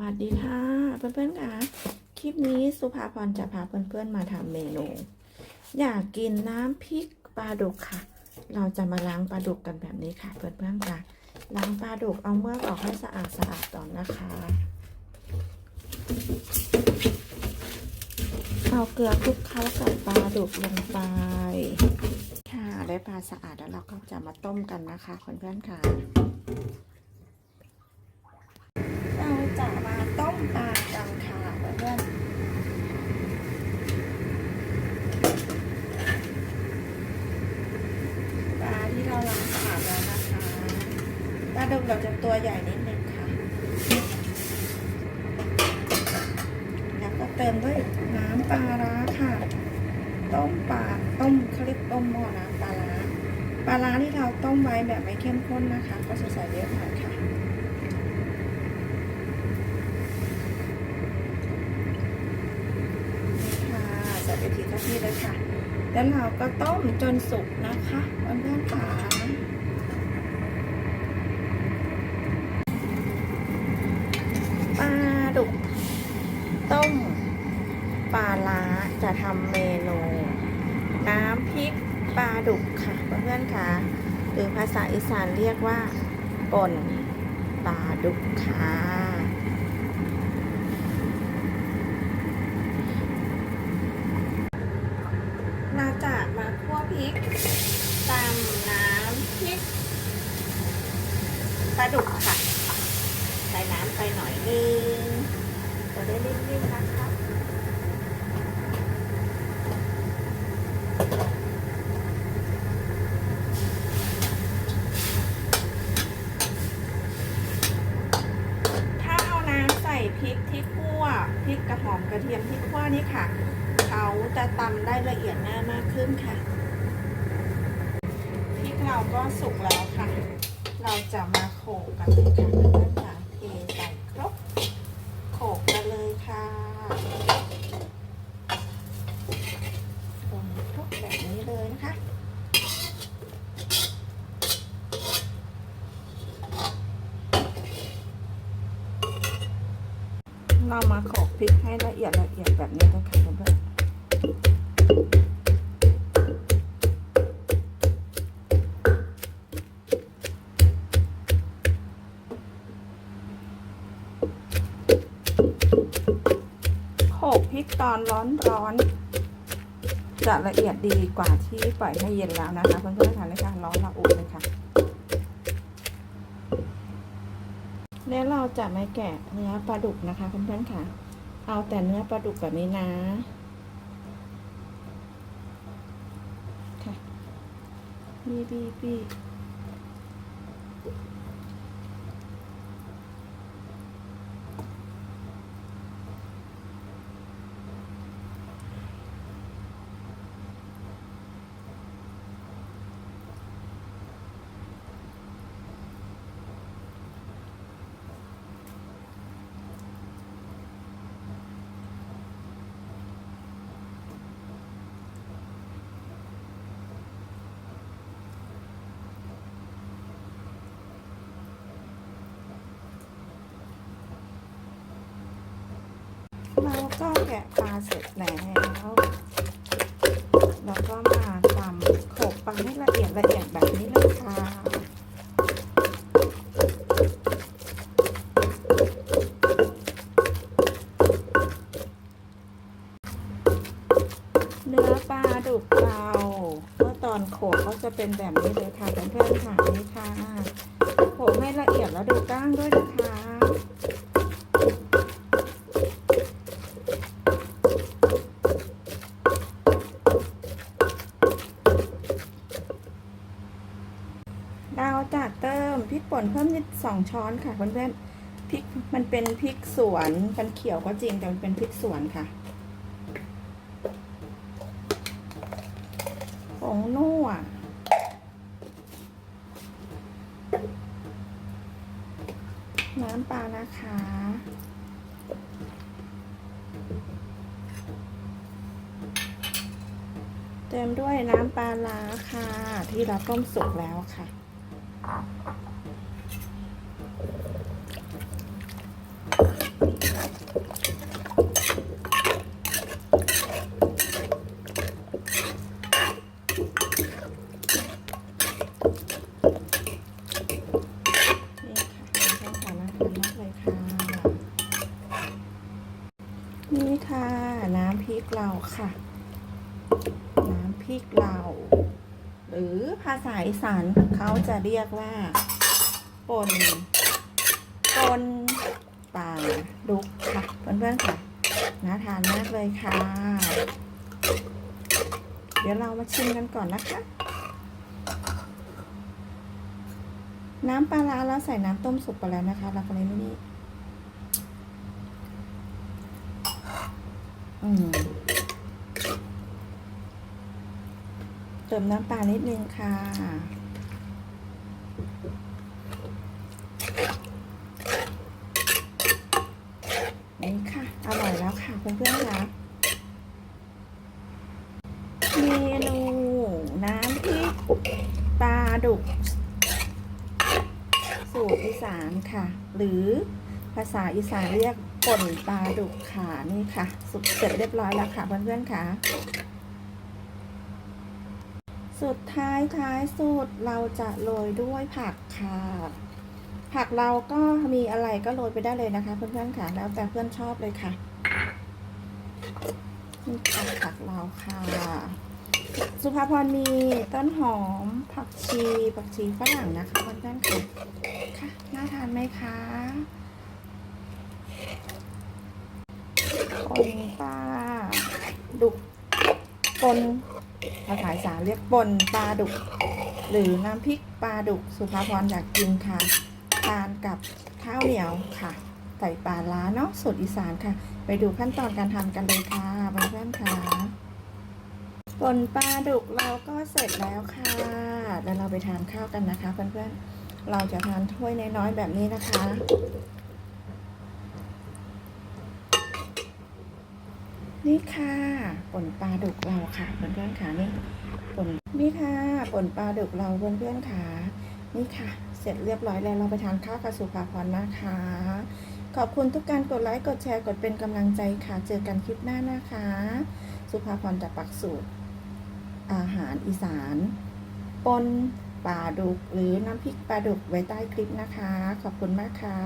วัสดีค่ะ เพื่อนๆค่ะคลิปนี้สุภาพรจะพาเพื่อนๆมาทำเมนู อยากกินน้ำพริกปลาดุกค่ะ เราจะมาล้างปลาดุกกันแบบนี้ค่ะ เพื่อนๆค่ะล้างปลาดุกเอาเมือกออกให้สะอาดสะอาดก่อนนะคะ เอาเกลือคลุกเคล้ากับปลาดุกลงไป ค่ะได้ปลาสะอาดแล้วเราก็จะมาต้มกันนะคะเพื่อนๆค่ะ เราจะมาต้มปลากันค่ะเพื่อนๆปลาที่เราล้างสะอาดแล้วนะคะป ลาดุกเราจะตัวใหญ่นิดนึงค่ะ แล้วก็เติมด้วยน้ำปลาร้าค่ะ ต้มปลาต้มเขาเรียกต้มหม้อน้ำปลาร้าปลาร้าที่เราต้มไว้แบบไม่เข้มข้นนะคะ ก็จะใส่เยอะหน่อยค่ะค่ะใส่ไปทีละที่เลยค่ะ แล้วเราก็ต้มจนสุกนะคะเพื่อนๆค่ะปลา ดุก ต้มปลาล้าจะทำเมนูน้ำพริกปลาดุกค่ะเพื่อนๆค่ะหรือภาษาอีสานเรียกว่าป่นปลาดุกค่ะเราจะมาคั่วพริกตามน้ำพริกปลาดุกค่ะ ใส่น้ำไปหน่อยนึง ได้รีบๆนะคะถ้าเอาน้ำใส่พริกที่คั่วพริกกระหอมกระเทียมที่คั่วนี่ค่ะ เขาจะตำได้ละเอียดง่ายมากขึ้นค่ะพริกเราก็สุกแล้วค่ะ เราจะมาโขลกกันเลยค่ะเพื่อนๆค่ะเทใส่ครกโขลกกันเลยค่ะลงครกแบบนี้เลยนะคะ เรามาโขลกพริกให้ละเอียดละเอียดแบบนี้นะคะเพื่อนโขลกพริกตอนร้อนๆจะละเอียดดีกว่าที่ปล่อยให้เย็นแล้วนะคะเพื่อนๆค่ะในการร้อนระอุ จะไม่แกะเนื้อปลาดุกนะคะเพื่อนๆค่ะ เอาแต่เนื้อปลาดุกแบบนี้นะค่ะบีบีบีะปลาเสร็จแล้ว แล้วก็มาตำโขลกปลาให้ละเอียดละเอียดแบบนี้เลยค่ะเนื้อปลาดุกเราเมื่อตอนโขลกก็จะเป็นแบบนี้เลยค่ะเพื่อนๆค่ะนี่ค่ะโขลกให้ละเอียดแล้วดูก้างด้วยนะคะ เราจะเติมพริก ป่นเพิ่มนิดสองช้อนค่ะเพื่อนๆพริกมันเป็นพริกสวนมันเขียวก็จริงแต่มันเป็นพริกสวนค่ะผงนัวน้ำปลานะคะเติมด้วยน้ำปลาร้าค่ะ ที่เราต้มสุกแล้วค่ะค่ะ น้ำพริกเรา ค่ะ น้ำพริกเรา หรือภาษาอีสานเขาจะเรียกว่าปนปนปลาดุกค่ะเพื่อนๆค่ะน่าทานมากเลยค่ะ เดี๋ยวเรามาชิมกันก่อนนะคะ น้ำปลาร้าเราใส่น้ำต้มสุกไปแล้วนะคะเราก็เลยไม่นี่อืม ติมน้ำปลานิดนึงค่ะ นี่ค่ะ อร่อยแล้วค่ะเพื่อนๆค่ะเมนูน้ำพริกปลาดุก สูตรอีสานค่ะ หรือภาษาอีสานเรียกป่นปลาดุกค่ะนี่ค่ะ สุกเสร็จเรียบร้อยแล้วค่ะเพื่อนๆค่ะ สุดท้ายท้ายสุดเราจะโรยด้วยผักค่ะ ผักเราก็มีอะไรก็โรยไปได้เลยนะคะ เพื่อนๆค่ะแล้วแต่เพื่อนชอบเลยค่ะนี่ค่ะผักเราค่ะ สุภาพรมีต้นหอม ผักชีผักชีฝรั่งนะคะเพื่อนๆค่ะค่ะน่าทานไหมคะปนปลาดุกปน ภาษาอีสานเรียกปนปลาดุก หรือน้ำพริกปลาดุก สุภาพรอยากกินค่ะ ทานกับข้าวเหนียวค่ะใส่ปลาล้าเนาะสูตรอีสานค่ะ ไปดูขั้นตอนการทำกันเลยค่ะเพื่อนๆค่ะป่นปลาดุกเราก็เสร็จแล้วค่ะเดี๋ยวเราไปทานข้าวกันนะคะเพื่อนๆเราจะทานถ้วยน้อยๆแบบนี้นะคะ นี่ค่ะป่นปลาดุกเราค่ะเพื่อนๆค่ะนี่ป่นนี่ค่ะป่นปลาดุกเราเพื่อนๆค่ะนี่ค่ะ เสร็จเรียบร้อยแล้วเราไปทานข้าวกับสุภาพรนะคะ ขอบคุณทุกการกดไลค์กดแชร์กดเป็นกำลังใจค่ะ เจอกันคลิปหน้านะคะ สุภาพรจะปักสูตร อาหารอีสานปนปลาดุกหรือน้ำพริกปลาดุกไว้ใต้คลิปนะคะ ขอบคุณมากค่ะ